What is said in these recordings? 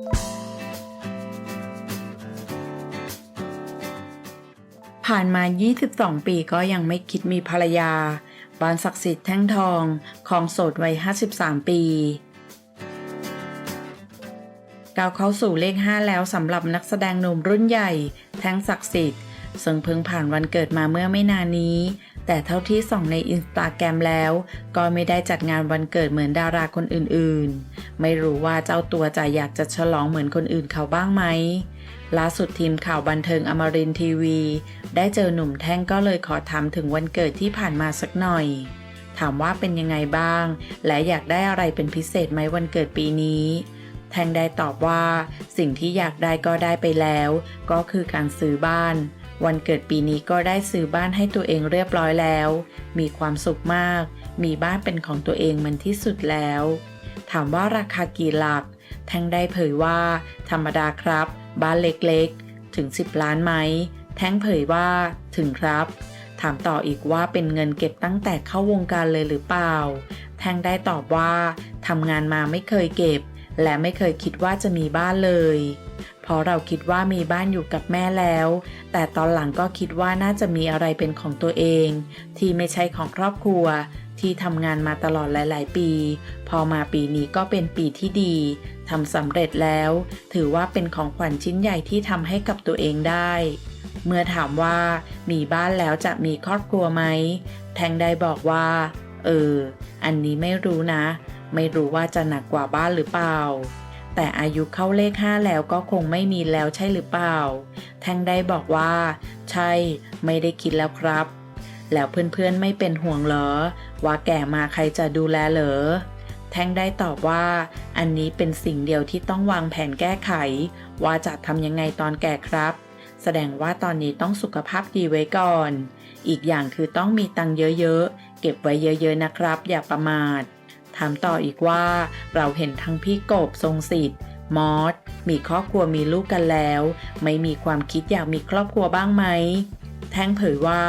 ผ่านมา 22 ปีก็ยังไม่คิดมีภรรยา บานศักดิ์สิทธิ์แท่งทอง ของโสดวัย 53 ปีก้าวเข้าสู่เลข 5 แล้วสำหรับนักแสดงหนุ่มรุ่นใหญ่ แท่งศักดิ์สิทธิ์ซึ่งเพิ่งผ่านวันเกิดมาเมื่อไม่นานนี้ แต่เท่าที่ส่องในอินสตาแกรมแล้ว ก็ไม่ได้จัดงานวันเกิดเหมือนดาราคนอื่นๆ ไม่รู้ว่าเจ้าตัวจะอยากจะฉลองเหมือนคนอื่นเขาบ้างไหมล่าสุดทีมข่าวบันเทิงอมรินทีวี ได้เจอหนุ่มแท่งก็เลยขอถามถึงวันเกิดที่ผ่านมาสักหน่อย ถามว่าเป็นยังไงบ้าง และอยากได้อะไรเป็นพิเศษไหมวันเกิดปีนี้ แท่งได้ตอบว่า สิ่งที่อยากได้ก็ได้ไปแล้ว ก็คือการซื้อบ้าน วันเกิดปีนี้ก็ได้ซื้อบ้านให้ตัวเองเรียบร้อยแล้ว มีความสุขมาก มีบ้านเป็นของตัวเองมันที่สุดแล้ว ถามว่าราคากี่หลัก แท่งได้เผยว่า ธรรมดาครับ บ้านเล็กๆ ถึง 10 ล้านไหม แท่งเผยว่าถึงครับ ถามต่ออีกว่าเป็นเงินเก็บตั้งแต่เข้าวงการเลยหรือเปล่า แท่งได้ตอบว่าทำงานมาไม่เคยเก็บ และไม่เคยคิดว่าจะมีบ้านเลย เพราะเราคิดว่ามีบ้านอยู่กับแม่แล้ว แต่ตอนหลังก็คิดว่าน่าจะมีอะไรเป็นของตัวเอง ที่ไม่ใช่ของครอบครัว ที่ทำงานมาตลอดหลาย ๆ ปี พอมาปีนี้ก็เป็นปีที่ดีทำสำเร็จแล้ว ถือว่าเป็นของขวัญชิ้นใหญ่ที่ทำให้กับตัวเองได้ เมื่อถามว่ามีบ้านแล้วจะมีครอบครัวไหมแทงได้บอกว่า เออ อันนี้ไม่รู้นะ ไม่รู้ว่าจะหนักกว่าบ้านหรือเปล่า แต่อายุเข้าเลข 5 แล้วก็คงไม่มีแล้วใช่หรือเปล่า แทงได้บอกว่า ใช่ ไม่ได้คิดแล้วครับ แล้วเพื่อนๆไม่เป็นห่วงเหรอ ว่าแก่มาใครจะดูแลเหรอ แท่งได้ตอบว่า อันนี้เป็นสิ่งเดียวที่ต้องวางแผนแก้ไข ว่าจะทำยังไงตอนแก่ครับ แสดงว่าตอนนี้ต้องสุขภาพดีไว้ก่อน อีกอย่างคือต้องมีตังเยอะๆ เก็บไว้เยอะๆนะครับ อย่าประมาท ถามต่ออีกว่า เราเห็นทั้งพี่กบทรงสิทธิ์มอสมีครอบครัวมีลูกกันแล้ว ไม่มีความคิดอยากมีครอบครัวบ้างไหม แท่งเผยว่า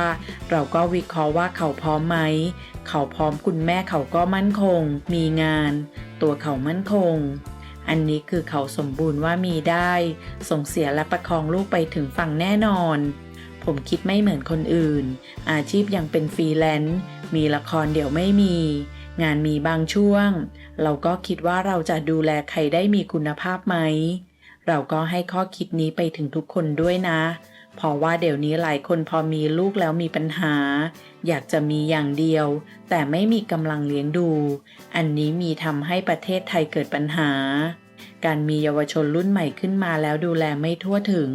เราก็วิเคราะห์ว่าเขาพร้อมไหม เขาพร้อมคุณแม่เขาก็มั่นคง มีงาน ตัวเขามั่นคง อันนี้คือเขาสมบูรณ์ว่ามีได้ ส่งเสียและประคองลูกไปถึงฝั่งแน่นอน ผมคิดไม่เหมือนคนอื่น อาชีพยังเป็นฟรีแลนซ์มีละครเดี๋ยวไม่มี งานมีบางช่วง เราก็คิดว่าเราจะดูแลใครได้มีคุณภาพไหม เราก็ให้ข้อคิดนี้ไปถึงทุกคนด้วยนะ เพราะว่าเดี๋ยวนี้หลายคนพอมีลูกแล้วมีปัญหา อยากจะมีอย่างเดียว แต่ไม่มีกำลังเลี้ยงดู อันนี้มีทำให้ประเทศไทยเกิดปัญหา การมีเยาวชนรุ่นใหม่ขึ้นมาแล้วดูแลไม่ทั่วถึง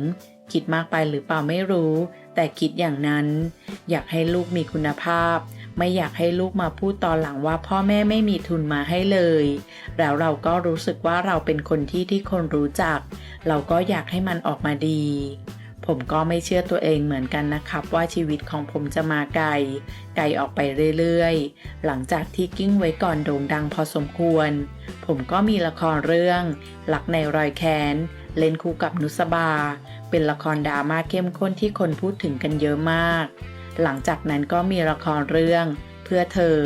คิดมากไปหรือเปล่าไม่รู้ แต่คิดอย่างนั้น อยากให้ลูกมีคุณภาพ ไม่อยากให้ลูกมาพูดตอนหลังว่าพ่อแม่ไม่มีทุนมาให้เลย แล้วเราก็รู้สึกว่าเราเป็นคนที่ที่คนรู้จัก เราก็อยากให้มันออกมาดี ผมก็ไม่เชื่อตัวเองเหมือนกันนะครับ ว่าชีวิตของผมจะมาไกล ไกลออกไปเรื่อยๆ หลังจากที่กิ้งไว้ก่อนโด่งดังพอสมควร ผมก็มีละครเรื่อง หลักในรอยแค้นเล่นคู่กับนุสบา เป็นละครดราม่าเข้มข้นที่คนพูดถึงกันเยอะมาก หลังจากนั้นก็มีละครเรื่อง เพื่อเธอ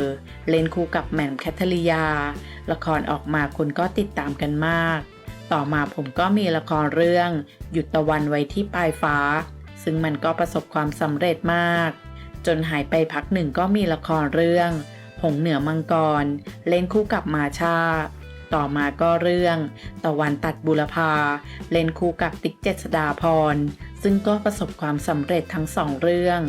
เล่นคู่กับแหม่มแคทเธอรียา ละครออกมาคนก็ติดตามกันมาก ต่อมาผมก็มีละครเรื่อง หยุดตะวันไว้ที่ปลายฟ้า ซึ่งมันก็ประสบความสำเร็จมาก จนหายไปพักหนึ่งก็มีละครเรื่อง หงเหนือมังกร เล่นคู่กับมาชาต่อมาก็เรื่อง ตะวันตัดบุรพา เล่นคู่กับติ๊กเจษดาพร ซึ่งก็ประสบความสำเร็จทั้งสองเรื่อง